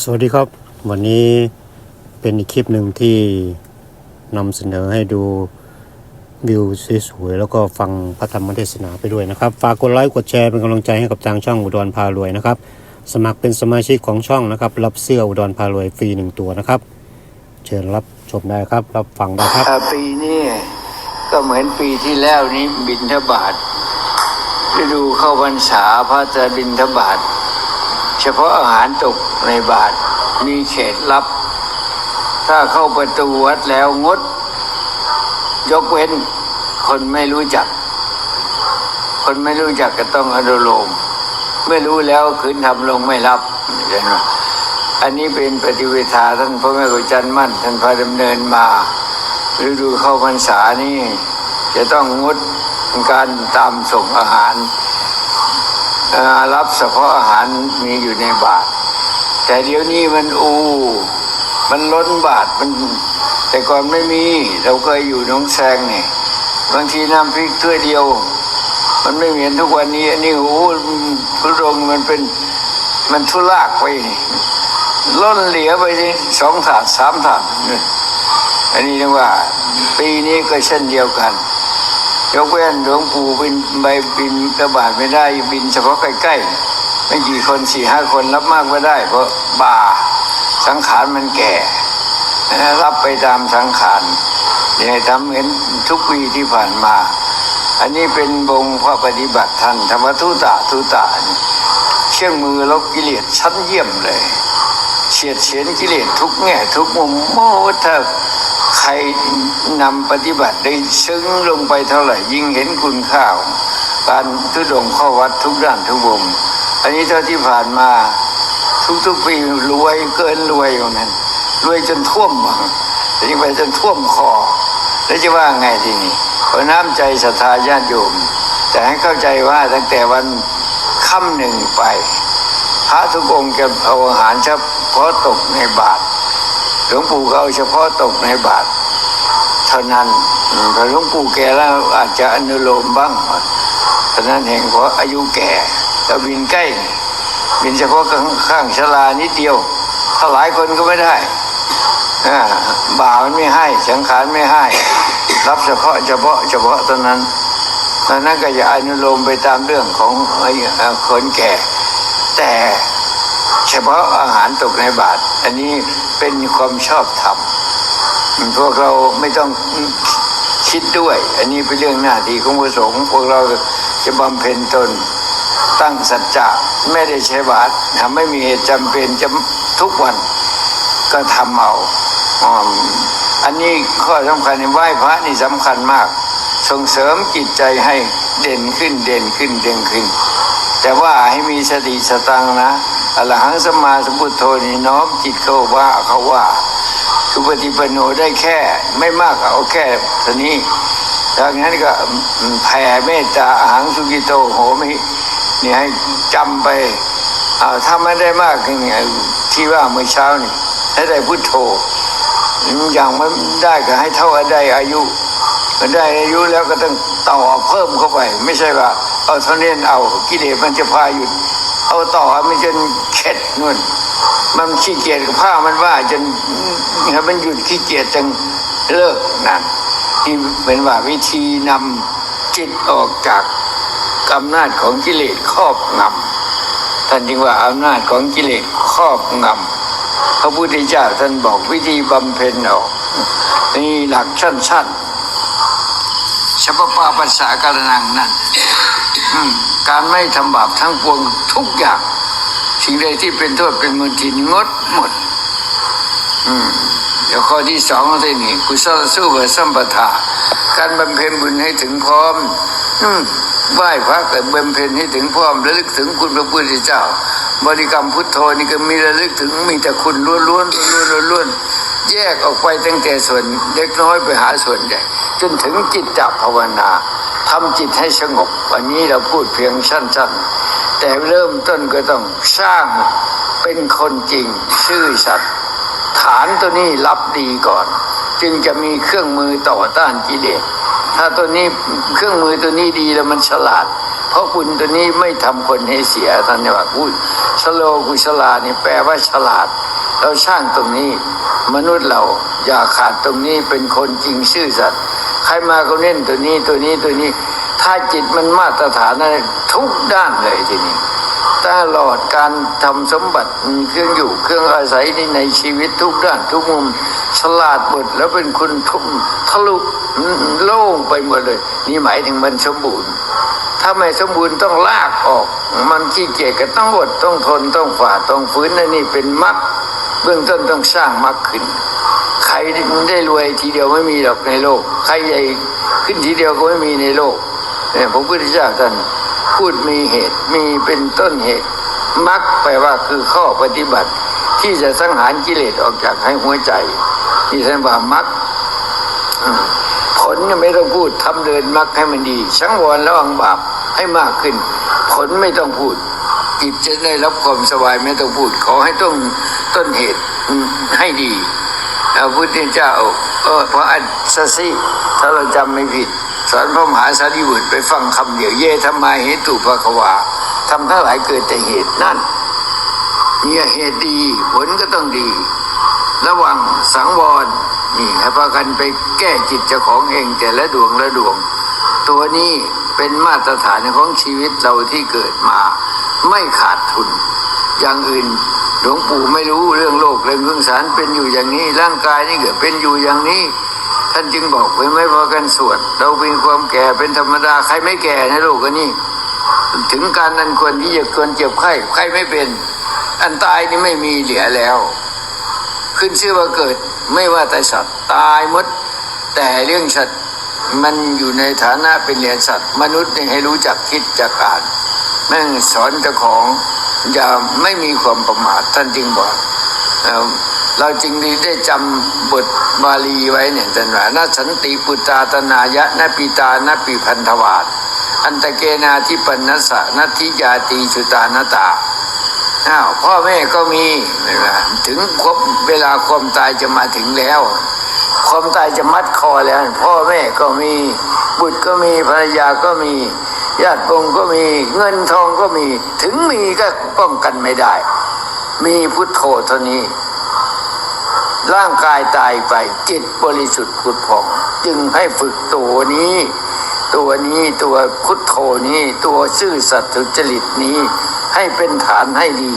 สวัสดีครับ วันนี้เป็นอีกคลิปหนึ่งที่นำเสนอให้ดูวิวสวยๆแล้วก็ฟังพระธรรมเทศนาไปด้วยนะครับ ฝากกดไลค์กดแชร์เป็นกำลังใจให้กับทางช่องอุดรพารวยนะครับ สมัครเป็นสมาชิกของช่องนะครับ รับเสื้ออุดรพารวยฟรีหนึ่งตัวนะครับ เชิญรับชมได้ครับ รับฟังได้ครับปีนี้ก็เหมือนปีที่แล้วนี้บินทบาทฤดูเข้าพรรษาพระจะบินทบาท ฉพาะอาหารตกในบาทมีเขตลับ ถ้าเข้าประตูวัดแล้วงด ยกเว้น คนไม่รู้จัก คนไม่รู้จักก็ต้องอนุโลมเมื่อรู้แล้วคืนทำลงไม่รับเห็นไหมอันนี้เป็นปฏิเวทาท่านพระแม่กุจันทร์มั่น ท่านพาดำเนินมาฤดูเข้าพรรษานี่จะต้องงดการตามส่งอาหาร รับเฉพาะอาหารมีอยู่ในบาท แต่เดี๋ยวนี้มันอู มันล้นบาทมันแต่ก่อนไม่มี เราเคยอยู่น้องแซงเนี่ยบางทีน้ำพริกถ้วยเดียว มันไม่เหมือนทุกวันนี้ อันนี้โอ้พุทธงมันเป็นมันทุลากไปล้นเหลือไปสองถาดสามถาดอันนี้นะว่า ปีนี้ก็เช่นเดียวกัน ยกเว้นหลวงปู่บินใบบินกระบาดไม่ได้บินเฉพาะใกล้ๆไม่กี่คนสี่ห้าคนรับมากไม่ได้ เพราะบ่าสังขารมันแก่รับไปตามสังขารอย่าให้ทำเหมือนทุกปีที่ผ่านมา อันนี้เป็นบงพระปฏิบัติท่านธรรมทุตะทุตะนี่เชื่องมือลบกิเลสชั้นเยี่ยมเลยเฉียดเฉียนกิเลสทุกแง่ทุกมุมโอ้ถ้า ใครนำปฏิบัติได้ซึ้งลงไปเท่าไหร่ ยิ่งเห็นคุณค่าการทุดงข้อวัดทุกด้านทุกมุมอันนี้เท่าที่ผ่านมาทุกๆปีรวยเกินรวยอย่างนั้นรวยจนท่วมบังแต่งไปจนท่วมคอ แล้วจะว่าไงทีนี้ขอน้ำใจศรัทธาญาติโยม แต่ให้เข้าใจว่าตั้งแต่วันค่ำหนึ่งไป พระทุกองค์จะเอาอาหารเฉพาะตกในบาตร หลวงปู่เอาเฉพาะตกในบาตรเท่านั้นพอหลวงปู่แก่แล้วอาจจะอนุโลมบ้างเท่านั้นเองเพราะอายุแก่แล้วบินใกล้ บินเฉพาะข้างางชลานิดเดียวถ้าหลายคนก็ไม่ได้บ่ามันไม่ให้สังขารไม่ให้ รับเฉพาะเฉพาะเฉพาะตอนนั้นตอนนั้นก็อย่าอนุโลมไปตามเรื่องของคนแก่ แต่ พาะอาหารตกในบาทอันนี้เป็นความชอบธรรมพวกเราไม่ต้องคิดด้วย อันนี้เป็นเรื่องหน้าที่ของพระสงฆ์พวกเราจะบำเพ็ญตนตั้งสัจจะไม่ได้ใช้บาตรไม่มีเหตุจำเป็นจะทุกวันก็ทำเอาอันนี้ข้อสำคัญในไหว้พระนี่สำคัญมาก ส่งเสริมจิตใจให้เด่นขึ้นเด่นขึ้นเด่นขึ้น แต่ว่าให้มีสติสตังนะ อรหังสมาสมุทโธนี่น้อมจิตเข้าว่าเขาว่าสุปฏิปโนได้แค่ไม่มากเอาแค่เท่านี้ดังนั้นก็แผ่เมตตาอหังสุกิโตโหมินี่ให้จำไปอ่าถ้าไม่ได้มากอย่างที่ว่าเมื่อเช้านี่ให้ได้พุทโธอย่างไมันได้ก็ให้เท่าได้อายุมันได้อายุแล้วก็ต้องต่อเพิ่มเข้าไป ไม่ใช่ว่า เอาเท่านี้เอากิเลสมันจะพาหยุด เอาต่อมันจนเข็ดนู่นมันขี้เกียจกับผ้ามันว่าจนให้มันหยุดขี้เกียจจึงเลิกนั่นที่เป็นว่าวิธีนำจิตออกจากอำนาจของกิเลสครอบงำท่านจึงว่าอำนาจของกิเลสครอบงำพระพุทธเจ้าท่านบอกวิธีบำเพ็ญออกนี่หลักสั้นๆชัพปาปัสสะการนังนั่น การไม่ทำบาปทั้งปวงทุกอย่าง สิ่งใดที่เป็นโทษเป็นมลทินงดหมด อืมเดี๋ยวข้อที่สองที่นี่กุศลสู้กับสัมปทา การบำเพ็ญบุญให้ถึงพร้อม อืมไหว้พระแต่บำเพ็ญให้ถึงพร้อมระลึกถึงคุณพระพุทธเจ้า บริกรรมพุทโธนี่ก็มีระลึกถึงมีแต่คุณล้วนๆล้วนล้วนแยกออกไปตั้งแต่ส่วนเล็กน้อยไปหาส่วนใหญ่ จนถึงจิตตภาวนา ทำจิตให้สงบ วันนี้เราพูดเพียงสั้นๆ แต่เริ่มต้นก็ต้องสร้างเป็นคนจริงซื่อสัตย์ฐานตัวนี้รับดีก่อน จึงจะมีเครื่องมือต่อต้านกิเลสถ้าตัวนี้เครื่องมือตัวนี้ดีแล้วมันฉลาด เพราะคุณตัวนี้ไม่ทำคนให้เสียท่านว่าพูดสโลกุสลานี่แปลว่าฉลาด เราสร้างตรงนี้ มนุษย์เราอย่าขาดตรงนี้เป็นคนจริงซื่อสัตย์ ใครมาก็เน้นตัวนี้ตัวนี้ตัวนี้ ถ้าจิตมันมาตรฐานนั้นทุกด้านเลยทีนี้ตลอดการทำสมบัติเครื่องอยู่เครื่องอาศัยในในชีวิตทุกด้านทุกมุมฉลาดหมดแล้วเป็นคนทุ่มทะลุโล่งไปหมดเลย นี่หมายถึงมันสมบูรณ์ ถ้าไม่สมบูรณ์ต้องลากออก มันขี้เกียจก็ต้องอดต้องทนต้องฝ่าต้องฝืนนั่นนี่เป็นมรรคเบื้องต้นต้องสร้างมรรคขึ้น รได้รวยทีเดียวไม่มีหรอกในโลก ใครใหญ่ขึ้นทีเดียวก็ไม่มีในโลกเนี่ยพระพุทธเจ้าท่านพูดมีเหตุมีเป็นต้นเหตุมรรคแปลว่าคือข้อปฏิบัติ ที่จะสังหารกิเลสออกจากให้หัวใจนี่ท่านว่ามรรคอืมผลไม่ต้องพูดทำเดินมรรคให้มันดีสังวรระวังบาปให้มากขึ้น ผลไม่ต้องพูดจิตจะได้รับความสบายไม่ต้องพูด ขอให้ต้องต้นเหตุให้ดี พระพุทธเจ้าเออพระอัสสชิถ้าเราจำไม่ผิด สอนพระมหาสารีบุตรไปฟังคำเดียวเย่ธรรมาเหตุภควาทำทั้งหลายเกิดแต่เหตุนั่นเนี่ยเหตุดีผลก็ต้องดี ระวังสังวรนี่ให้พากันไปแก้จิตเจ้าของเองแต่ละดวงละดวง ตัวนี้เป็นมาตรฐานของชีวิตเราที่เกิดมา ไม่ขาดทุน อย่างอื่น หลวงปู่ไม่รู้เรื่องโลกเรื่องเรื่องสารเป็นอยู่อย่างนี้ ร่างกายนี่เกิดเป็นอยู่อย่างนี้ ท่านจึงบอกไว้ไม่พอกันสวด เราเป็นความแก่เป็นธรรมดาใครไม่แก่ในโลกก็นี่ถึงการนั้นควรที่จะควรเจ็บไข้ใครไม่เป็น อันตายนี่ไม่มีเหลือแล้ว ขึ้นชื่อว่าเกิดไม่ว่าแต่สัตว์ตายหมด แต่เรื่องสัตว์มันอยู่ในฐานะเป็นเหรียญสัตว์ มนุษย์เนี่ยให้รู้จักคิดจักอ่าน แม่งสอนเจ้าของอย่าไม่มีความประมาทท่านจึงบอกเอเราจึงได้จำบทบาลีไว้เนี่ยท่านว่านาสันติปุตตาตนายะนาปิตานาปิพันธวาสอันตะเกนาทิปันนัสสะนัตถิยาตีชุตานตาอ้าวพ่อแม่ก็มีถึงครบเวลาความตายจะมาถึงแล้ว ความตายจะมัดคอแล้ว พ่อแม่ก็มี บุตรก็มีภรรยาก็มี ญาติวงก็มีเงินทองก็มี ถึงมีก็ป้องกันไม่ได้ มีพุทโธเท่านี้ ร่างกายตายไปจิตบริสุทธิ์ผุดผ่องจึงให้ฝึกตัวนี้ ตัวนี้ตัวพุทโธนี้ ตัวซื่อสัตย์สุจริตนี้ ให้เป็นฐานให้ดี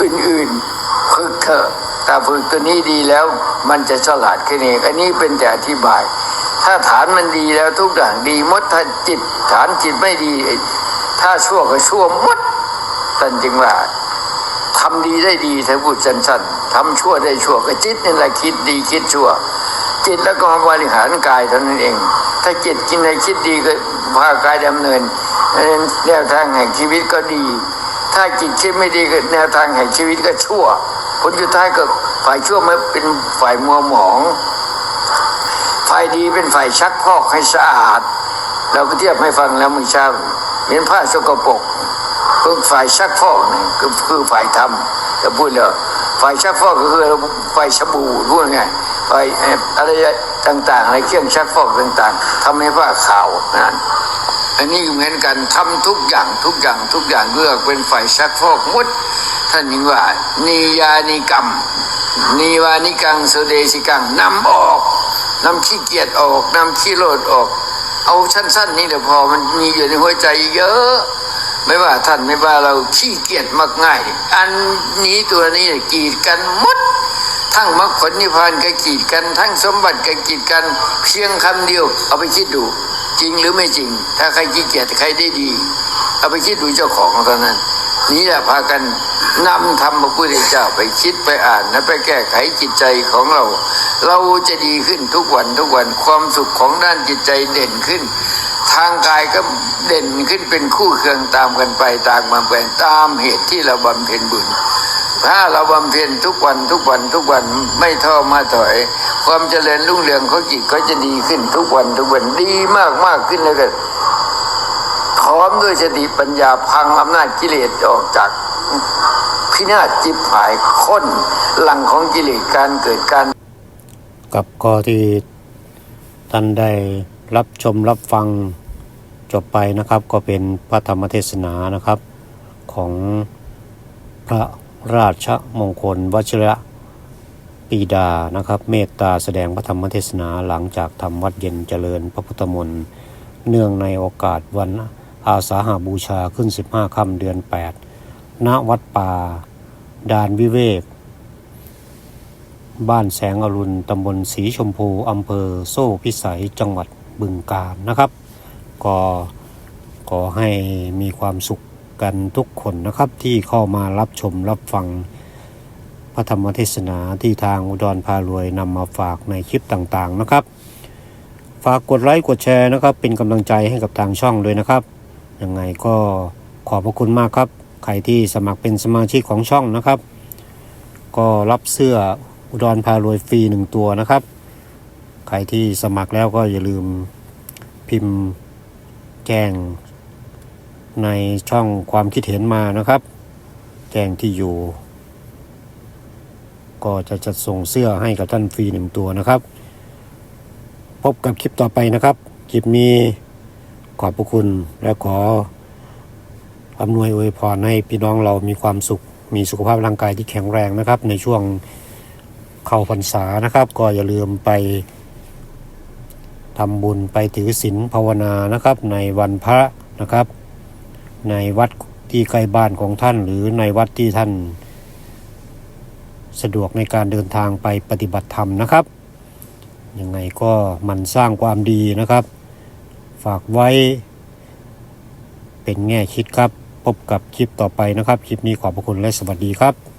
อื่นๆฝึกเถอะแต่ฝึกตัวนี้ดีแล้ว มันจะฉลาดขึ้นเองอันนี้เป็นแต่อธิบาย ถ้าฐานมันดีแล้วทุกอย่างดีมดถ้าจิต ฐานจิตไม่ดี ถ้าชั่วก็ชั่วมดท่านจึงว่าทำดีได้ดีถ้าพูดสั้นๆทำชั่วได้ชั่วก็จิตนี่แหละคิดดีคิดชั่ว จิตแล้วก็มาบริหารกายเท่านั้นเอง ถ้าจิตกินในคิดดีก็พากายดำเนินแนวทางแห่งชีวิตก็ดี ถ้าจิตคิดไม่ดีก็แนวทางแห่งชีวิตก็ชั่วผลสุดท้ายก็ฝ่ายชั่วมันเป็นฝ่ายมัวหมอง ฝ่ายดีเป็นฝ่ายชักพอกให้สะอาด เราก็เทียบให้ฟังแล้วมึงเช้าเห็นผ้าสกปรกคือฝ่ายชักพอกนี่คือคือฝ่ายทำจะพูดแล้วฝ่ายชักพอกก็คือฝ่ายสบู่พูดไงฝ่ายเอ่อะไรต่างๆอะไรเครื่องชักพอกต่าง ๆทำให้ผ้าขาวนั่นอันนี้เหมือนกันทำทุกอย่างทุกอย่างทุกอย่างเลือกเป็นฝ่ายชักพอกหมดท่านยิงว่านิยานิกรรมนิวานิกังสุเดชิกังนำออก นำขี้เกียจออกนำขี้โลดออก เอาสั้นๆนี่เดี๋ยวพอมันมีอยู่ในหัวใจเยอะ ไม่ว่าท่านไม่ว่าเราขี้เกียจมักง่าย อันนี้ตัวนี้กีดกันมด ทั้งมรรคผลนิพพานก็กีดกัน ทั้งสมบัติก็กีดกันเพียงคำเดียว เอาไปคิดดู จริงหรือไม่จริง ถ้าใครขี้เกียจใครได้ดี เอาไปคิดดูเจ้าของเท่านั้น นี่แหละพากันนำธรรมพระพุทธเจ้าไปคิดไปอ่านและไปแก้ไขจิตใจของเรา เราจะดีขึ้นทุกวันทุกวันความสุขของด้านจิตใจเด่นขึ้น ทางกายก็เด่นขึ้นเป็นคู่เคืองตามกันไปตามมาเป็นตามเหตุที่เราบำเพ็ญบุญถ้าเราบำเพ็ญทุกวันทุกวันทุกวันไม่ท้อมาถอย ความเจริญรุ่งเรืองของจิตก็จะดีขึ้นทุกวันทุกวันดีมากมากขึ้นเลยกัน พร้อมด้วยสติปัญญาพังอำนาจกิเลสออกจากพินาศจิบหายค้นหลังของกิเลสการเกิดการ กับก็ที่ท่านได้รับชมรับฟังจบไปนะครับ ก็เป็นพระธรรมเทศนานะครับ ของพระราชมงคลวชิระปีดานะครับ เมตตาแสดงพระธรรมเทศนาหลังจากทำวัดเย็นเจริญพระพุทธมนต์เนื่องในโอกาสวัน อาสาหาบูชาขึ้น 15ค่ำเดือน 8 ณ วัดป่า ดานวิเวก บ้านแสงอรุณ ตำบลสีชมพู อำเภอโซ่พิสัย จังหวัดบึงกาฬนะครับ ก็ขอให้มีความสุขกันทุกคนนะครับ ที่เข้ามารับชมรับฟังพระธรรมเทศนาที่ทางอุดรพารวยนำมาฝากในคลิปต่างๆนะครับ ฝากกดไลค์กดแชร์นะครับ เป็นกำลังใจให้กับทางช่องด้วยนะครับ ยังไงก็ขอบพระคุณมากครับ ใครที่สมัครเป็นสมาชิกของช่องนะครับ ก็รับเสื้ออุดรพารวยฟรีหนึ่งตัวนะครับ ใครที่สมัครแล้วก็อย่าลืมพิมพ์แจ้งในช่องความคิดเห็นมานะครับ แจ้งที่อยู่ ก็จะจัดส่งเสื้อให้กับท่านฟรีหนึ่งตัวนะครับ พบกับคลิปต่อไปนะครับ คลิปนี้ ขอบพระคุณและขออำนวยอวยพรให้พี่น้องเรามีความสุข มีสุขภาพร่างกายที่แข็งแรงนะครับ ในช่วงเข้าพรรษานะครับ ก็อย่าลืมไปทำบุญไปถือศีลภาวนานะครับ ในวันพระนะครับ ในวัดที่ใกล้บ้านของท่าน หรือในวัดที่ท่าน สะดวกในการเดินทางไปปฏิบัติธรรมนะครับยังไงก็มันสร้างความดีนะครับ ฝากไว้ เป็นแง่คิดครับ พบกับคลิปต่อไปนะครับ คลิปนี้ขอบพระคุณและสวัสดีครับ